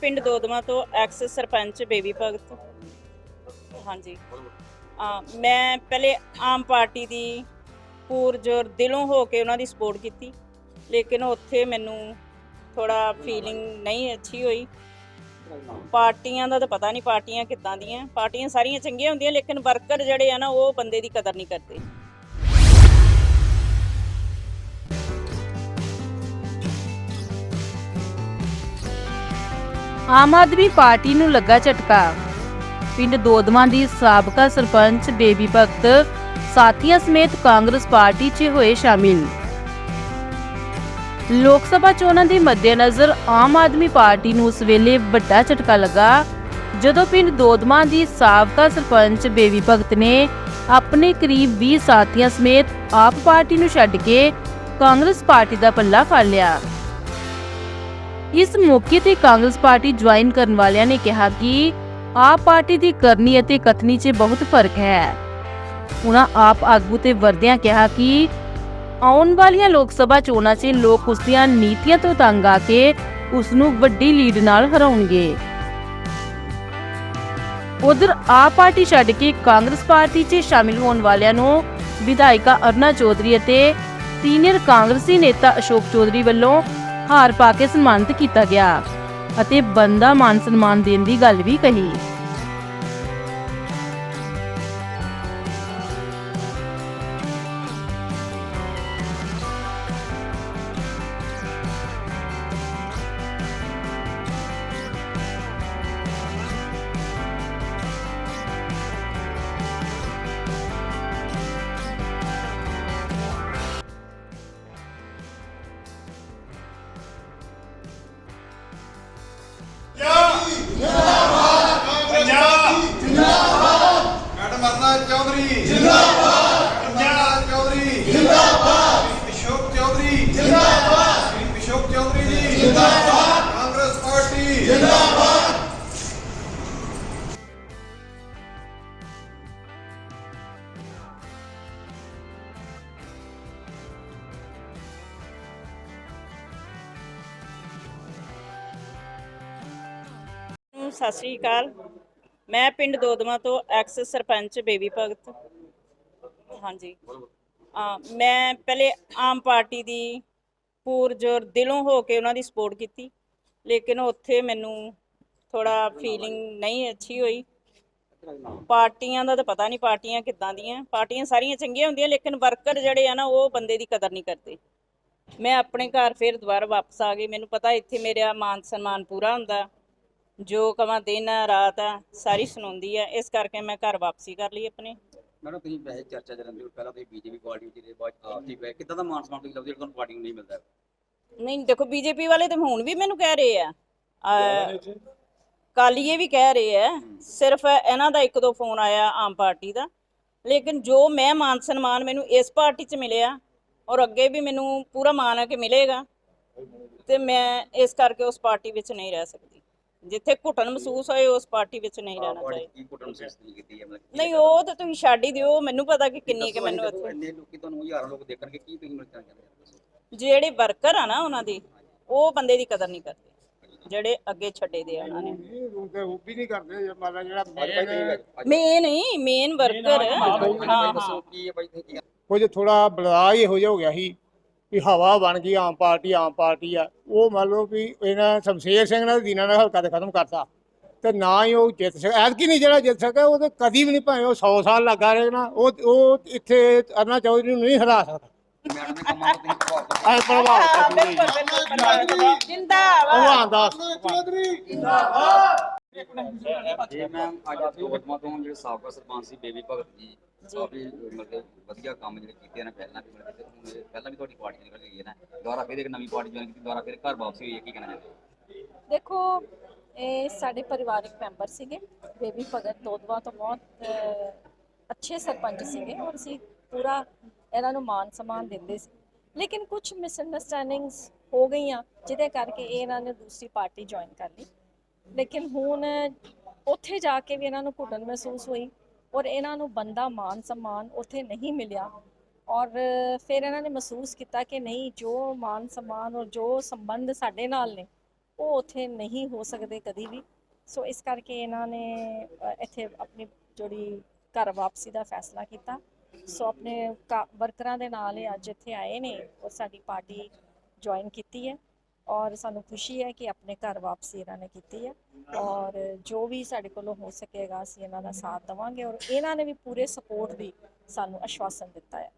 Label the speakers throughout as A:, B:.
A: ਪਿੰਡ ਦੋਦਮਾ ਤੋਂ X sarpanch baby ਭਗਤ। ਹਾਂਜੀ। ਆ ਮੈਂ ਪਹਿਲੇ ਆਮ ਪਾਰਟੀ ਦੀ ਪੂਰਜੋਰ ਦਿਲੋਂ ਹੋ ਕੇ ਉਹਨਾਂ ਦੀ ਸਪੋਰਟ ਕੀਤੀ, ਲੇਕਿਨ ਉੱਥੇ ਮੈਨੂੰ ਥੋੜਾ ਫੀਲਿੰਗ ਨਹੀਂ ਅੱਛੀ ਹੋਈ। ਪਾਰਟੀਆਂ ਦਾ ਤਾਂ ਪਤਾ ਨਹੀਂ ਪਾਰਟੀਆਂ ਕਿੱਦਾਂ ਦੀਆਂ, ਪਾਰਟੀਆਂ ਸਾਰੀਆਂ ਚੰਗੀਆਂ ਹੁੰਦੀਆਂ, ਲੇਕਿਨ ਵਰਕਰ ਜਿਹੜੇ ਆ ਨਾ, ਉਹ ਬੰਦੇ ਦੀ ਕਦਰ ਨਹੀਂ ਕਰਦੇ।
B: ਆਮ ਆਦਮੀ ਪਾਰਟੀ ਨੂੰ ਲੱਗਾ ਝਟਕਾ। ਪਿੰਡ ਦੋਦਵਾਂ ਦੀ ਸਾਬਕਾ ਸਰਪੰਚ ਬੇਬੀ ਭਗਤ, ਸਾਥੀਆਂ ਸਮੇਤ ਕਾਂਗਰਸ ਪਾਰਟੀ 'ਚ ਹੋਏ ਸ਼ਾਮਿਲ। ਲੋਕ ਸਭਾ ਚੋਣਾਂ ਦੇ ਮੱਦੇਨਜ਼ਰ ਆਮ ਆਦਮੀ ਪਾਰਟੀ ਨੂੰ ਉਸ ਵੇਲੇ ਵੱਡਾ ਝਟਕਾ ਲੱਗਾ, ਜਦੋਂ ਪਿੰਡ ਦੋਦਵਾਂ ਦੀ ਸਾਬਕਾ ਸਰਪੰਚ ਬੇਬੀ ਭਗਤ ਨੇ ਆਪਣੇ ਕਰੀਬ 20 ਸਾਥੀਆਂ ਸਮੇਤ ਆਪ ਪਾਰਟੀ ਨੂੰ ਛੱਡ ਕੇ ਕਾਂਗਰਸ ਪਾਰਟੀ ਦਾ ਪੱਲਾ ਫੜ ਲਿਆ। ਇਸ ਮੌਕੇ ਤੇ ਕਾਂਗਰਸ ਪਾਰਟੀ ਜੁਆਇਨ ਕਰਨ ਵਾਲਿਆਂ ਨੇ ਕਿਹਾ ਕਿ ਆਪ ਪਾਰਟੀ ਦੀ ਕਰਨੀ ਅਤੇ ਕਥਨੀ 'ਚ ਬਹੁਤ ਫ਼ਰਕ ਹੈ। ਉਹਨਾਂ ਆਪ ਆਗੂ ਤੇ ਵਰਦਿਆਂ ਕਿਹਾ ਕਿ ਆਉਣ ਵਾਲੀਆਂ ਲੋਕ ਸਭਾ ਚੋਣਾਂ 'ਚ ਲੋਕ ਉਸ ਦੀਆਂ ਨੀਤੀਆਂ ਤੋਂ ਤੰਗ ਆ ਕੇ ਉਸ ਨੂੰ ਵੱਡੀ ਲੀਡ ਨਾਲ ਹਰਾਉਣਗੇ। ਉਧਰ ਆਪ ਪਾਰਟੀ ਛੱਡ ਕੇ ਕਾਂਗਰਸ ਪਾਰਟੀ 'ਚ ਸ਼ਾਮਿਲ ਹੋਣ ਵਾਲਿਆਂ ਨੂੰ ਵਿਧਾਇਕਾ ਅਰਨਾ ਚੌਧਰੀ ਅਤੇ ਸੀਨੀਅਰ ਕਾਂਗਰਸੀ ਨੇਤਾ ਅਸ਼ੋਕ ਚੌਧਰੀ ਵੱਲੋਂ ਹਾਰ ਪਾ ਕੇ ਸਨਮਾਨਿਤ ਕੀਤਾ ਗਿਆ ਅਤੇ ਬੰਦਾ ਮਾਨ ਸਨਮਾਨ ਦੇਣ ਦੀ ਗੱਲ ਵੀ ਕਹੀ।
A: ਸਤਿ ਸ੍ਰੀ ਅਕਾਲ। ਮੈਂ ਪਿੰਡ ਦੋਦਮਾ ਤੋਂ ਐਕਸ ਸਰਪੰਚ ਬੇਬੀ ਭਗਤ। ਹਾਂਜੀ। ਆ ਮੈਂ ਪਹਿਲੇ ਆਮ ਪਾਰਟੀ ਦੀ ਪੂਰਜੋਰ ਦਿਲੋਂ ਹੋ ਕੇ ਉਹਨਾਂ ਦੀ ਸਪੋਰਟ ਕੀਤੀ, ਲੇਕਿਨ ਉੱਥੇ ਮੈਨੂੰ ਥੋੜਾ ਫੀਲਿੰਗ ਨਹੀਂ ਅੱਛੀ ਹੋਈ। ਪਾਰਟੀਆਂ ਦਾ ਤਾਂ ਪਤਾ ਨਹੀਂ ਪਾਰਟੀਆਂ ਕਿੱਦਾਂ ਦੀਆਂ। ਪਾਰਟੀਆਂ ਸਾਰੀਆਂ ਚੰਗੀਆਂ ਹੁੰਦੀਆਂ, ਲੇਕਿਨ ਵਰਕਰ ਜਿਹੜੇ ਆ ਨਾ, ਉਹ ਬੰਦੇ ਦੀ ਕਦਰ ਨਹੀਂ ਕਰਦੇ। ਮੈਂ ਆਪਣੇ ਘਰ ਫਿਰ ਦੁਬਾਰਾ ਵਾਪਸ ਆ ਗਈ। ਮੈਨੂੰ ਪਤਾ ਇੱਥੇ ਮੇਰਾ ਮਾਨ ਸਨਮਾਨ ਪੂਰਾ ਹੁੰਦਾ। ਜੋ ਕਵਾਂ ਦਿਨ ਆ, ਰਾਤ ਆ ਸਾਰੀ ਸੁਣਾਉਂਦੀ ਆ। ਇਸ ਕਰਕੇ ਮੈਂ ਘਰ ਵਾਪਸੀ ਕਰ ਲਈ ਆਪਣੇ।
C: ਮੈਡਮ ਤੁਸੀਂ ਵੈਸੇ ਚਰਚਾ ਚ ਰਹਿੰਦੇ ਹੋ। ਪਹਿਲਾਂ ਤੁਸੀਂ ਬੀਜੇਪੀ ਪਾਰਟੀ ਵਿੱਚ ਰਹੇ ਬਾਅਦ ਆਪ ਜੀ ਕਿੱਦਾਂ ਦਾ ਮਾਨ ਸਨਮਾਨ ਤੁਸੀਂ ਲੱਭਦੇ ਹੋ? ਤੁਹਾਨੂੰ ਪਾਰਟੀ ਨੂੰ ਨਹੀਂ ਮਿਲਦਾ।
A: ਨਹੀਂ ਦੇਖੋ ਬੀਜੇਪੀ ਵਾਲੇ ਤੇ ਹੁਣ ਵੀ ਮੈਨੂੰ ਕਹਿ ਰਹੇ ਆ। ਅਹ, ਕਾਲੀਏ ਵੀ ਕਹਿ ਰਹੇ ਆ। ਸਿਰਫ ਇਹਨਾਂ ਦਾ ਇੱਕ ਦੋ ਫੋਨ ਆਇਆ ਆਮ ਪਾਰਟੀ ਦਾ। ਲੇਕਿਨ ਜੋ ਮੈਂ ਮਾਨ ਸਨਮਾਨ ਮੈਨੂੰ ਇਸ ਪਾਰਟੀ 'ਚ ਮਿਲਿਆ ਔਰ ਅੱਗੇ ਵੀ ਮੈਨੂੰ ਪੂਰਾ ਮਾਣ ਹੈ ਕਿ ਮਿਲੇਗਾ ਤੇ ਮੈਂ ਇਸ ਕਰਕੇ ਉਸ ਪਾਰਟੀ ਵਿੱਚ ਨਹੀਂ ਰਹਿ ਸਕਦੀ। ਜਿੱਥੇ ਘੁਟਨ ਮਹਿਸੂਸ ਹੋਏ ਉਸ ਪਾਰਟੀ ਵਿੱਚ ਨਹੀਂ ਰਹਿਣਾ ਚਾਹੀਦਾ।
C: ਕੀ ਕੁੱਟਣ ਸਿਸਟਮ ਕੀਤੀ ਹੈ ਮਤਲਬ
A: ਨਹੀਂ ਉਹ ਤਾਂ ਤੁਸੀਂ ਛੱਡ ਹੀ ਦਿਓ ਮੈਨੂੰ ਪਤਾ ਕਿ ਕਿੰਨੀ ਕਿ ਮੈਨੂੰ ਉੱਥੇ
C: ਇੰਨੇ ਲੋਕੀ ਤੁਹਾਨੂੰ ਹਜ਼ਾਰਾਂ ਲੋਕ ਦੇਖਣਗੇ ਕੀ ਤੁਸੀਂ ਮਿਲਣਾ ਚਾਹੁੰਦੇ।
A: ਜਿਹੜੇ ਵਰਕਰ ਆ ਨਾ ਉਹਨਾਂ ਦੀ ਉਹ ਬੰਦੇ ਦੀ ਕਦਰ ਨਹੀਂ ਕਰਦੇ ਜਿਹੜੇ ਅੱਗੇ ਛੱਡੇ ਦੇ ਆ ਉਹਨਾਂ ਨੇ।
D: ਉਹ ਵੀ ਨਹੀਂ ਕਰਦੇ ਜੇ ਮਾਲਾ ਜਿਹੜਾ
A: ਮੇਨ ਹੀ ਮੇਨ ਵਰਕਰ ਹਾਂ
C: ਭਾਈ ਦੱਸੋ ਕੀ ਹੈ। ਭਾਈ ਤੁਸੀਂ ਕੀ
D: ਕੁਝ ਥੋੜਾ ਬਦਲਾਅ ਹੀ ਹੋ ਹੋ ਗਿਆ ਸੀ। ਵੀ ਹਵਾ ਬਣ ਗਈ ਆਮ ਪਾਰਟੀ ਆਮ ਪਾਰਟੀ ਆ। ਉਹ ਮੰਨ ਲਓ ਵੀ ਇਹਨਾਂ ਸ਼ਮਸ਼ੇਰ ਸਿੰਘ ਨਾਲ ਦੀਨਾ ਨਾਲ ਹਲਕਾ ਤੇ ਖਤਮ ਕਰਤਾ। ਤੇ ਨਾ ਹੀ ਉਹ ਜਿੱਤ ਸਕਿਆ ਐਤਕੀ ਨਹੀਂ ਜਿਹੜਾ ਜਿੱਤ ਸਕਿਆ ਉਹ ਤੇ ਕਦੀ ਵੀ ਨਹੀਂ ਭਾਵੇਂ ਉਹ 100 ਸਾਲ ਲੱਗਾ ਰਹੇ ਨਾ ਉਹ ਉਹ ਇੱਥੇ ਅਰਨਾ ਚੌਧਰੀ ਨੂੰ ਨਹੀਂ ਹਰਾ ਸਕਦਾ।
C: ਮੈਡਮ ਦੇ ਕੰਮਾਂ ਤੋਂ
D: ਪ੍ਰਭਾਵ।
A: ਬਿਲਕੁਲ ਬਿਲਕੁਲ ਜਿੰਦਾਬਾਦ।
C: ਜੀ ਮੈਂ ਅੱਜ ਦੋਗਟਮਾ ਤੋਂ ਜਿਹੜੇ ਸਾਬਕਾ ਸਰਪੰਚ ਸੀ ਬੇਬੀ ਭਗਤ ਜੀ ਕਾਫੀ ਮਤਲਬ ਵਧੀਆ ਕੰਮ ਜਿਹੜੇ ਕੀਤੇ ਨੇ ਪਹਿਲਾਂ ਵੀ ਮਤਲਬ ਹੁਣ ਇਹ ਪਹਿਲਾਂ ਵੀ ਤੁਹਾਡੀ ਪਾਰਟੀ ਨਿਕਲ ਗਈ ਹੈ ਨਾ ਦੁਬਾਰਾ ਫਿਰ ਇੱਕ ਨਵੀਂ ਪਾਰਟੀ ਜੁਆਇਨ ਕੀਤੀ ਦੁਬਾਰਾ ਫਿਰ ਘਰ ਵਾਪਸੀ ਹੋਈ ਹੈ ਕੀ ਕਹਿਣਾ ਚਾਹੁੰਦੇ ਹੋ?
E: ਦੇਖੋ ਇਹ ਸਾਡੇ ਪਰਿਵਾਰਕ ਮੈਂਬਰ ਸੀਗੇ ਬੇਬੀ ਭਗਤ ਦੋਦਵਾ ਤੋਂ ਬਹੁਤ ਅਹ, ਅੱਛੇ ਸਰਪੰਚ ਸੀਗੇ ਔਰ ਅਸੀਂ ਪੂਰਾ ਇਹਨਾਂ ਨੂੰ ਮਾਨ ਸਨਮਾਨ ਦਿੰਦੇ ਸੀ। ਲੇਕਿਨ ਕੁਝ ਮਿਸਅੰਡਰਸਟੈਂਡਿੰਗਸ ਹੋ ਗਈਆਂ ਜਿਹਦੇ ਕਰਕੇ ਇਹ ਇਹਨਾਂ ਨੇ ਦੂਸਰੀ ਪਾਰਟੀ ਜੁਆਇਨ ਕਰ ਲਈ। ਲੇਕਿਨ ਹੁਣ ਉੱਥੇ ਜਾ ਕੇ ਵੀ ਇਹਨਾਂ ਨੂੰ ਘੁਟਨ ਮਹਿਸੂਸ ਹੋਈ ਔਰ ਇਹਨਾਂ ਨੂੰ ਬੰਦਾ ਮਾਨ ਸਨਮਾਨ ਉੱਥੇ ਨਹੀਂ ਮਿਲਿਆ। ਔਰ ਫਿਰ ਇਹਨਾਂ ਨੇ ਮਹਿਸੂਸ ਕੀਤਾ ਕਿ ਨਹੀਂ, ਜੋ ਮਾਨ ਸਨਮਾਨ ਔਰ ਜੋ ਸੰਬੰਧ ਸਾਡੇ ਨਾਲ ਨੇ, ਉਹ ਉੱਥੇ ਨਹੀਂ ਹੋ ਸਕਦੇ ਕਦੀ ਵੀ। ਸੋ ਇਸ ਕਰਕੇ ਇਹਨਾਂ ਨੇ ਇੱਥੇ ਆਪਣੀ ਜਿਹੜੀ ਘਰ ਵਾਪਸੀ ਦਾ ਫੈਸਲਾ ਕੀਤਾ। ਸੋ ਆਪਣੇ ਕਾ- ਵਰਕਰਾਂ ਦੇ ਨਾਲ ਇਹ ਅੱਜ ਇੱਥੇ ਆਏ ਨੇ ਔਰ ਸਾਡੀ ਪਾਰਟੀ ਜੁਆਇਨ ਕੀਤੀ ਹੈ। ਔਰ ਸਾਨੂੰ ਖੁਸ਼ੀ ਹੈ ਕਿ ਆਪਣੇ ਘਰ ਵਾਪਸੀ ਇਹਨਾਂ ਨੇ ਕੀਤੀ ਹੈ। ਔਰ ਜੋ ਵੀ ਸਾਡੇ ਕੋਲੋਂ ਹੋ ਸਕੇਗਾ ਅਸੀਂ ਇਹਨਾਂ ਦਾ ਸਾਥ ਦੇਵਾਂਗੇ ਔਰ ਇਹਨਾਂ ਨੇ ਵੀ ਪੂਰੇ ਸਪੋਰਟ ਦੀ ਸਾਨੂੰ ਆਸ਼ਵਾਸਨ ਦਿੱਤਾ ਹੈ।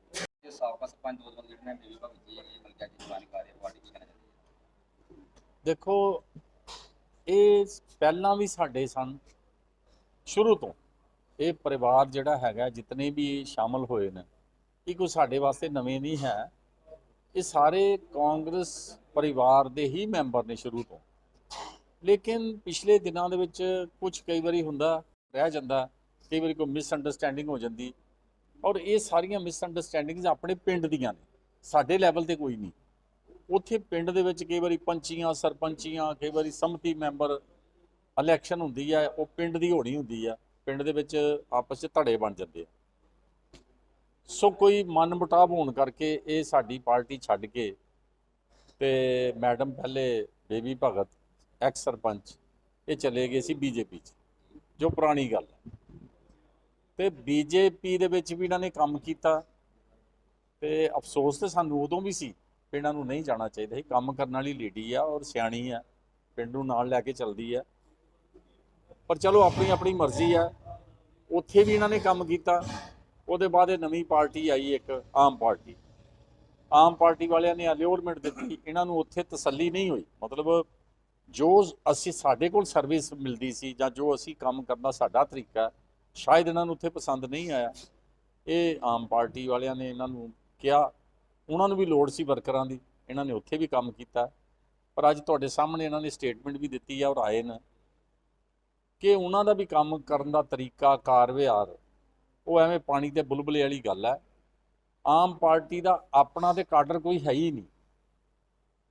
C: ਜੇ ਸਾਬਕਾ ਸਰਪੰਚ ਦੋ ਜਿਹੜੇ ਨੇ ਬੇਬੀ ਭਗਤ ਜੀ ਇਹ ਮਿਲ ਗਿਆ ਜੀ ਜਵਾਨੀ ਕਰ ਰਹੇ ਪਾਰਟੀ ਕੀ ਕਹਿਣਾ ਚਾਹੁੰਦੇ ਹੋ?
F: ਦੇਖੋ ਇਹ ਪਹਿਲਾਂ ਵੀ ਸਾਡੇ ਸਨ ਸ਼ੁਰੂ ਤੋਂ ਇਹ ਪਰਿਵਾਰ ਜਿਹੜਾ ਹੈਗਾ ਜਿਤਨੇ ਵੀ ਸ਼ਾਮਲ ਹੋਏ ਨੇ ਇਹ ਕੋਈ ਸਾਡੇ ਵਾਸਤੇ ਨਵੇਂ ਨਹੀਂ ਹੈ। ਇਹ ਸਾਰੇ ਕਾਂਗਰਸ ਪਰਿਵਾਰ ਦੇ ਹੀ ਮੈਂਬਰ ਨੇ ਸ਼ੁਰੂ ਤੋਂ। ਲੇਕਿਨ ਪਿਛਲੇ ਦਿਨਾਂ ਦੇ ਵਿੱਚ ਕੁਝ ਕਈ ਵਾਰੀ ਹੁੰਦਾ, ਰਹਿ ਜਾਂਦਾ, ਕਈ ਵਾਰੀ ਕੋਈ ਮਿਸਅੰਡਰਸਟੈਂਡਿੰਗ ਹੋ ਜਾਂਦੀ ਔਰ ਇਹ ਸਾਰੀਆਂ ਮਿਸਅੰਡਰਸਟੈਂਡਿੰਗਸ ਆਪਣੇ ਪਿੰਡ ਦੀਆਂ ਨੇ, ਸਾਡੇ ਲੈਵਲ ਤੇ ਕੋਈ ਨਹੀਂ। ਉੱਥੇ ਪਿੰਡ ਦੇ ਵਿੱਚ ਕਈ ਵਾਰੀ ਪੰਚੀਆਂ, ਸਰਪੰਚੀਆਂ, ਕਈ ਵਾਰੀ ਸਮਤੀ ਮੈਂਬਰ ਇਲੈਕਸ਼ਨ ਹੁੰਦੀ ਹੈ ਉਹ ਪਿੰਡ ਦੀ ਹੋਣੀ ਹੁੰਦੀ ਆ, ਪਿੰਡ ਦੇ ਵਿੱਚ ਆਪਸ 'ਚ ਧੜੇ ਬਣ ਜਾਂਦੇ ਆ। ਸੋ ਕੋਈ ਮਨ ਮੁਟਾਵ ਹੋਣ ਕਰਕੇ ਇਹ ਸਾਡੀ ਪਾਰਟੀ ਛੱਡ ਕੇ ਤੇ ਮੈਡਮ ਪਹਿਲੇ ਬੇਬੀ ਭਗਤ, ਐਕਸ ਸਰਪੰਚ, ਇਹ ਚਲੇ ਗਏ ਸੀ ਬੀਜੇਪੀ 'ਚ, ਜੋ ਪੁਰਾਣੀ ਗੱਲ ਹੈ। ਤੇ ਬੀਜੇਪੀ ਦੇ ਵਿੱਚ ਵੀ ਇਹਨਾਂ ਨੇ ਕੰਮ ਕੀਤਾ ਤੇ ਅਫਸੋਸ ਤੇ ਸਾਨੂੰ ਉਦੋਂ ਵੀ ਸੀ ਪਿੰਡਾਂ ਨੂੰ ਨਹੀਂ ਜਾਣਾ ਚਾਹੀਦਾ ਸੀ। ਕੰਮ ਕਰਨ ਵਾਲੀ ਲੇਡੀ ਆ ਔਰ ਸਿਆਣੀ ਆ, ਪਿੰਡ ਨੂੰ ਨਾਲ ਲੈ ਕੇ ਚੱਲਦੀ ਆ। ਪਰ ਚਲੋ ਆਪਣੀ ਆਪਣੀ ਮਰਜ਼ੀ ਆ, ਉੱਥੇ ਵੀ ਇਹਨਾਂ ਨੇ ਕੰਮ ਕੀਤਾ। ਉਹਦੇ ਬਾਅਦ ਇਹ ਨਵੀਂ ਪਾਰਟੀ ਆਈ ਇੱਕ ਆਮ ਪਾਰਟੀ। ਆਮ ਪਾਰਟੀ ਵਾਲਿਆਂ ਨੇ ਅਲਿਓਰਮੈਂਟ ਦਿੱਤੀ, ਇਹਨਾਂ ਨੂੰ ਉੱਥੇ ਤਸੱਲੀ ਨਹੀਂ ਹੋਈ। ਮਤਲਬ ਜੋ ਅਸੀਂ ਸਾਡੇ ਕੋਲ ਸਰਵਿਸ ਮਿਲਦੀ ਸੀ ਜਾਂ ਜੋ ਅਸੀਂ ਕੰਮ ਕਰਨਾ ਸਾਡਾ ਤਰੀਕਾ, ਸ਼ਾਇਦ ਇਹਨਾਂ ਨੂੰ ਉੱਥੇ ਪਸੰਦ ਨਹੀਂ ਆਇਆ। ਇਹ ਆਮ ਪਾਰਟੀ ਵਾਲਿਆਂ ਨੇ ਇਹਨਾਂ ਨੂੰ ਕਿਹਾ। ਉਹਨਾਂ ਨੂੰ ਵੀ ਲੋੜ ਸੀ ਵਰਕਰਾਂ ਦੀ, ਇਹਨਾਂ ਨੇ ਉੱਥੇ ਵੀ ਕੰਮ ਕੀਤਾ। ਪਰ ਅੱਜ ਤੁਹਾਡੇ ਸਾਹਮਣੇ ਇਹਨਾਂ ਨੇ ਸਟੇਟਮੈਂਟ ਵੀ ਦਿੱਤੀ ਆ ਔਰ ਆਏ ਨੇ ਕਿ ਉਹਨਾਂ ਦਾ ਵੀ ਕੰਮ ਕਰਨ ਦਾ ਤਰੀਕਾ ਕਾਰ ਵਿਹਾਰ ਉਹ ਐਵੇਂ ਪਾਣੀ ਤੇ ਬੁਲਬੁਲੇ ਵਾਲੀ ਗੱਲ ਹੈ। ਆਮ ਪਾਰਟੀ ਦਾ ਆਪਣਾ ਤੇ ਕਾਡਰ ਕੋਈ ਹੈ ਹੀ ਨਹੀਂ।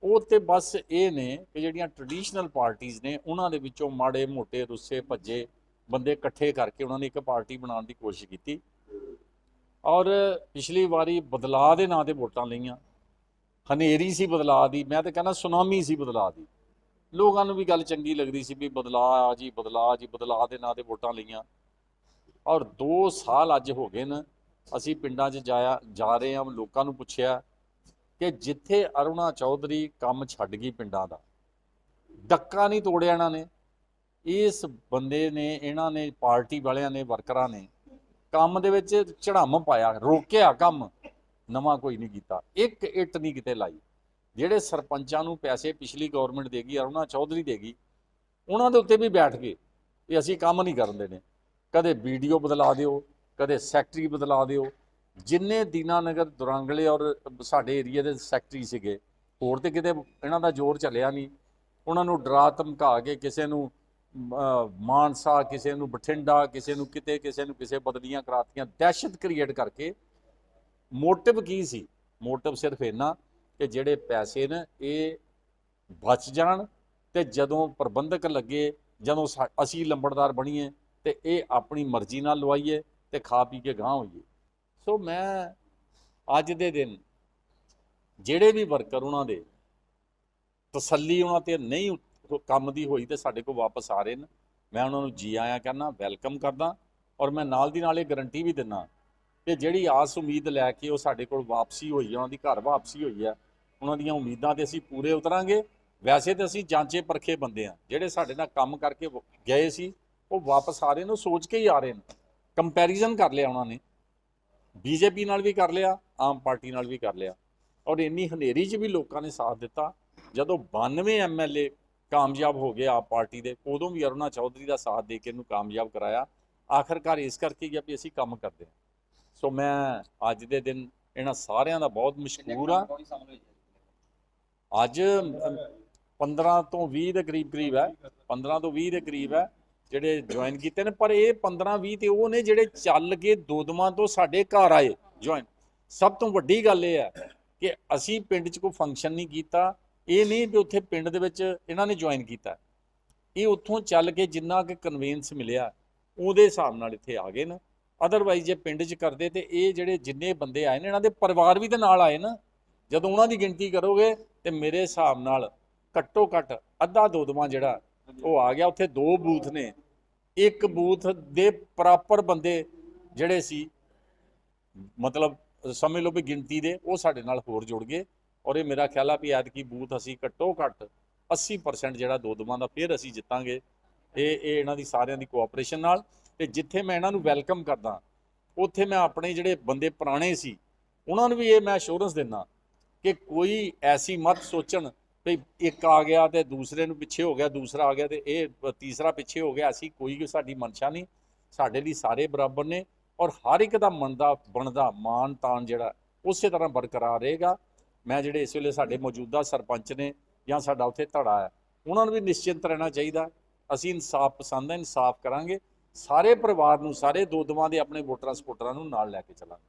F: ਉਹ ਤੇ ਬਸ ਇਹ ਨੇ ਕਿ ਜਿਹੜੀਆਂ ਟ੍ਰੈਡੀਸ਼ਨਲ ਪਾਰਟੀਆਂ ਨੇ, ਉਹਨਾਂ ਦੇ ਵਿੱਚੋਂ ਮਾੜੇ, ਮੋਟੇ, ਰੁੱਸੇ, ਭੱਜੇ ਬੰਦੇ ਇਕੱਠੇ ਕਰਕੇ ਉਹਨਾਂ ਨੇ ਇੱਕ ਪਾਰਟੀ ਬਣਾਉਣ ਦੀ ਕੋਸ਼ਿਸ਼ ਕੀਤੀ। ਔਰ ਪਿਛਲੀ ਵਾਰੀ ਬਦਲਾਅ ਦੇ ਨਾਂ ਤੇ ਵੋਟਾਂ ਲਈਆਂ। ਹਨੇਰੀ ਸੀ ਬਦਲਾਅ ਦੀ, ਮੈਂ ਤਾਂ ਕਹਿੰਦਾ ਸੁਨਾਮੀ ਸੀ ਬਦਲਾਅ ਦੀ। ਲੋਕਾਂ ਨੂੰ ਵੀ ਗੱਲ ਚੰਗੀ ਲੱਗਦੀ ਸੀ ਵੀ ਬਦਲਾਅ ਆ ਜੀ, ਬਦਲਾਅ ਜੀ, ਬਦਲਾਅ ਦੇ ਨਾਂ ਤੇ ਵੋਟਾਂ ਲਈਆਂ। ਔਰ 2 ਸਾਲ ਅੱਜ ਹੋ ਗਏ ਨੇ ਅਸੀਂ ਪਿੰਡਾਂ 'ਚ ਜਾਇਆ, ਜਾ ਰਹੇ ਹਾਂ, ਲੋਕਾਂ ਨੂੰ ਪੁੱਛਿਆ ਕਿ ਜਿੱਥੇ ਅਰੁਣਾ ਚੌਧਰੀ ਕੰਮ ਛੱਡ ਗਈ ਪਿੰਡਾਂ ਦਾ, ਡੱਕਾ ਨਹੀਂ ਤੋੜਿਆ ਇਹਨਾਂ ਨੇ। ਇਸ ਬੰਦੇ ਨੇ, ਇਹਨਾਂ ਨੇ, ਪਾਰਟੀ ਵਾਲਿਆਂ ਨੇ, ਵਰਕਰਾਂ ਨੇ ਕੰਮ ਦੇ ਵਿੱਚ ਝੜਮ ਪਾਇਆ, ਰੋਕਿਆ ਕੰਮ, ਨਵਾਂ ਕੋਈ ਨਹੀਂ ਕੀਤਾ, ਇੱਕ ਇੱਟ ਨਹੀਂ ਕਿਤੇ ਲਾਈ। ਜਿਹੜੇ ਸਰਪੰਚਾਂ ਨੂੰ ਪੈਸੇ ਪਿਛਲੀ ਗਵਰਨਮੈਂਟ ਦੇਗੀ ਅਰੁਣਾ ਚੌਧਰੀ ਦੇਗੀ ਉਹਨਾਂ ਦੇ ਉੱਤੇ ਵੀ ਬੈਠ ਗਏ ਵੀ ਅਸੀਂ ਕੰਮ ਨਹੀਂ ਕਰਨ ਦੇਣੇ। ਕਦੇ ਵੀਡੀਓ ਬਦਲਾ ਦਿਓ, ਕਦੇ ਸੈਕਟਰੀ ਬਦਲਾ ਦਿਓ। ਜਿੰਨੇ ਦੀਨਾਨਗਰ ਦੁਰਾਂਗਲੇ ਔਰ ਸਾਡੇ ਏਰੀਆ ਦੇ ਸੈਕਟਰੀ ਸੀਗੇ, ਹੋਰ ਤੇ ਕਿਤੇ ਇਹਨਾਂ ਦਾ ਜ਼ੋਰ ਚੱਲਿਆ ਨਹੀਂ। ਉਹਨਾਂ ਨੂੰ ਡਰਾ ਧਮਕਾ ਕੇ ਕਿਸੇ ਨੂੰ ਮਾਨਸਾ, ਕਿਸੇ ਨੂੰ ਬਠਿੰਡਾ, ਕਿਸੇ ਨੂੰ ਕਿਤੇ, ਕਿਸੇ ਨੂੰ ਕਿਸੇ ਬਦਲੀਆਂ ਕਰਾਤੀਆਂ, ਦਹਿਸ਼ਤ ਕ੍ਰੀਏਟ ਕਰਕੇ ਮੋਟਿਵ ਕੀ ਸੀ? ਮੋਟਿਵ ਸਿਰਫ ਇੰਨਾ ਕਿ ਜਿਹੜੇ ਪੈਸੇ ਨੇ, ਇਹ ਬਚ ਜਾਣ ਤੇ ਜਦੋਂ ਪ੍ਰਬੰਧਕ ਲੱਗੇ, ਜਦੋਂ ਸਾ- ਅਸੀਂ ਲੰਬੜਦਾਰ ਬਣੀਏ ਤੇ ਇਹ ਆਪਣੀ ਮਰਜ਼ੀ ਨਾਲ ਲਵਾਈਏ ਤੇ ਖਾ ਪੀ ਕੇ ਗਾਂ ਹੋਈਏ। ਸੋ ਮੈਂ ਅੱਜ ਦੇ ਦਿਨ ਜਿਹੜੇ ਵੀ ਵਰਕਰ ਉਹਨਾਂ ਦੇ ਤਸੱਲੀ ਉਹਨਾਂ ਤੇ ਨਹੀਂ ਕੰਮ ਦੀ ਹੋਈ ਤੇ ਸਾਡੇ ਕੋਲ ਵਾਪਸ ਆ ਰਹੇ ਨੇ, ਮੈਂ ਉਹਨਾਂ ਨੂੰ ਜੀ ਆਇਆਂ ਕਰਨਾ ਵੈਲਕਮ ਕਰਦਾ ਔਰ ਮੈਂ ਨਾਲ ਦੀ ਨਾਲ ਇਹ ਗਰੰਟੀ ਵੀ ਦਿੰਦਾ ਕਿ ਜਿਹੜੀ ਆਸ ਉਮੀਦ ਲੈ ਕੇ ਉਹ ਸਾਡੇ ਕੋਲ ਵਾਪਸੀ ਹੋਈ ਹੈ, ਉਹਨਾਂ ਦੀ ਘਰ ਵਾਪਸੀ ਹੋਈ ਹੈ, ਉਹਨਾਂ ਦੀਆਂ ਉਮੀਦਾਂ ਤੇ ਅਸੀਂ ਪੂਰੇ ਉਤਰਾਂਗੇ। ਵੈਸੇ ਤੇ ਅਸੀਂ ਜਾਂਚੇ ਪਰਖੇ ਬੰਦੇ ਆ ਜਿਹੜੇ ਸਾਡੇ ਨਾਲ ਕੰਮ ਕਰਕੇ ਗਏ ਸੀ ਉਹ ਵਾਪਸ ਆ ਰਹੇ ਨੇ ਉਹ ਸੋਚ ਕੇ ਹੀ ਆ ਰਹੇ ਨੇ। ਕੰਪੈਰੀਜ਼ਨ ਕਰ ਲਿਆ ਉਹਨਾਂ ਨੇ। ਬੀਜੇਪੀ ਨਾਲ ਵੀ ਕਰ ਲਿਆ ਆਮ ਪਾਰਟੀ ਨਾਲ ਵੀ ਕਰ ਲਿਆ। ਔਰ ਇੰਨੀ ਹਨੇਰੀ 'ਚ ਵੀ ਲੋਕਾਂ ਨੇ ਸਾਥ ਦਿੱਤਾ। ਜਦੋਂ 92 ਐਮਐਲਏ ਕਾਮਯਾਬ ਹੋ ਗਏ ਆਪ ਪਾਰਟੀ ਦੇ ਉਦੋਂ ਵੀ ਅਰੁਣਾ ਚੌਧਰੀ ਦਾ ਸਾਥ ਦੇ ਕੇ ਇਹਨੂੰ ਕਾਮਯਾਬ ਕਰਾਇਆ। ਆਖਰਕਾਰ ਇਸ ਕਰਕੇ ਗਿਆ ਵੀ ਅਸੀਂ ਕੰਮ ਕਰਦੇ ਹਾਂ। ਸੋ ਮੈਂ ਅੱਜ ਦੇ ਦਿਨ ਇਹਨਾਂ ਸਾਰਿਆਂ ਦਾ ਬਹੁਤ
C: ਕਿੰਨੇ
F: ਮਸ਼ਕੂਰ ਆ ਅੱਜ ਅਮ, 15 ਤੋਂ 20 ਦੇ ਕਰੀਬ ਕਰੀਬ ਹੈ। 15 ਤੋਂ 20 ਦੇ ਕਰੀਬ ਹੈ। ਜਿਹੜੇ ਜੁਆਇਨ ਕੀਤੇ ਨੇ, ਪਰ ਇਹ 15 20 ਤੇ ਉਹ ਨੇ ਜਿਹੜੇ ਚੱਲ ਕੇ ਦੋਦਮਾਂ ਤੋਂ ਸਾਡੇ ਘਰ ਆਏ ਜੁਆਇਨ ਸਭ ਤੋਂ ਵੱਡੀ ਗੱਲ ਇਹ ਹੈ ਕਿ ਅਸੀਂ ਪਿੰਡ 'ਚ ਕੋਈ ਫੰਕਸ਼ਨ ਨਹੀਂ ਕੀਤਾ। ਇਹ ਨਹੀਂ ਵੀ ਉੱਥੇ ਪਿੰਡ ਦੇ ਵਿੱਚ ਇਹਨਾਂ ਨੇ ਜੁਆਇਨ ਕੀਤਾ। ਇਹ ਉੱਥੋਂ ਚੱਲ ਕੇ ਜਿੰਨਾ ਕਿ ਕਨਵੀਨਸ ਮਿਲਿਆ, ਉਹਦੇ ਹਿਸਾਬ ਨਾਲ ਇੱਥੇ ਆ ਗਏ ਨੇ। ਅਦਰਵਾਈਜ਼ ਜੇ ਪਿੰਡ 'ਚ ਕਰਦੇ ਤੇ ਇਹ ਜਿਹੜੇ ਜਿੰਨੇ ਬੰਦੇ ਆਏ ਨੇ, ਇਹਨਾਂ ਦੇ ਪਰਿਵਾਰ ਵੀ ਤੇ ਨਾਲ ਆਏ ਨਾ। ਜਦੋਂ ਉਹਨਾਂ ਦੀ ਗਿਣਤੀ ਕਰੋਗੇ ਤੇ ਮੇਰੇ ਹਿਸਾਬ ਨਾਲ ਘੱਟੋ ਘੱਟ ਅੱਧਾ ਦੋਦਮਾ ਜਿਹੜਾ ਉਹ ਆ ਗਿਆ, ਉੱਥੇ ਦੋ ਬੂਥ ਨੇ। ਇੱਕ ਬੂਥ ਦੇ ਪ੍ਰੋਪਰ ਬੰਦੇ ਜਿਹੜੇ ਸੀ, ਮਤਲਬ ਸਮਝ ਲਓ ਵੀ ਗਿਣਤੀ ਦੇ, ਉਹ ਸਾਡੇ ਨਾਲ ਹੋਰ ਜੁੜ ਗਏ। ਔਰ ਇਹ ਮੇਰਾ ਖਿਆਲ ਆ ਵੀ ਐਤਕੀ ਬੂਥ ਅਸੀਂ ਘੱਟੋ ਘੱਟ 80% ਜਿਹੜਾ ਦੋ ਦਮਾਂ ਦਾ, ਫਿਰ ਅਸੀਂ ਜਿੱਤਾਂਗੇ। ਇਹ ਇਹ ਇਹਨਾਂ ਦੀ ਸਾਰਿਆਂ ਦੀ ਕੋਆਪਰੇਸ਼ਨ ਨਾਲ। ਤੇ ਜਿੱਥੇ ਮੈਂ ਇਹਨਾਂ ਨੂੰ ਵੈਲਕਮ ਕਰਦਾ, ਉੱਥੇ ਮੈਂ ਆਪਣੇ ਜਿਹੜੇ ਬੰਦੇ ਪੁਰਾਣੇ ਸੀ, ਉਹਨਾਂ ਨੂੰ ਵੀ ਇਹ ਮੈਂ ਅਸ਼ੋਰੈਂਸ ਦਿੰਦਾ ਕਿ ਕੋਈ ਐਸੀ ਮਤ ਸੋਚਣ ਵੀ ਇੱਕ ਆ ਗਿਆ ਤੇ ਦੂਸਰੇ ਨੂੰ ਪਿੱਛੇ ਹੋ ਗਿਆ, ਦੂਸਰਾ ਆ ਗਿਆ ਤੇ ਇਹ ਤੀਸਰਾ ਪਿੱਛੇ ਹੋ ਗਿਆ, ਅਸੀਂ ਕੋਈ ਸਾਡੀ ਮਨਸ਼ਾ ਨਹੀਂ। ਸਾਡੇ ਲਈ ਸਾਰੇ ਬਰਾਬਰ ਨੇ ਔਰ ਹਰ ਇੱਕ ਦਾ ਮੰਨਦਾ ਬਣਦਾ ਮਾਨ ਤਾਨ ਜਿਹੜਾ, ਉਸੇ ਤਰ੍ਹਾਂ ਬਰਕਰਾਰ ਰਹੇਗਾ। ਮੈਂ ਜਿਹੜੇ ਇਸ ਵੇਲੇ ਸਾਡੇ ਮੌਜੂਦਾ ਸਰਪੰਚ ਨੇ ਜਾਂ ਸਾਡਾ ਉੱਥੇ ਧੜਾ ਹੈ, ਉਹਨਾਂ ਨੂੰ ਵੀ ਨਿਸ਼ਚਿੰਤ ਰਹਿਣਾ ਚਾਹੀਦਾ। ਅਸੀਂ ਇਨਸਾਫ ਪਸੰਦ ਹੈ, ਇਨਸਾਫ ਕਰਾਂਗੇ। ਸਾਰੇ ਪਰਿਵਾਰ ਨੂੰ, ਸਾਰੇ ਦੋਦਵਾਂ ਦੇ ਆਪਣੇ ਵੋਟਰਾਂ ਸਪੋਰਟਰਾਂ ਨੂੰ ਨਾਲ ਲੈ ਕੇ ਚੱਲਾਂਗੇ।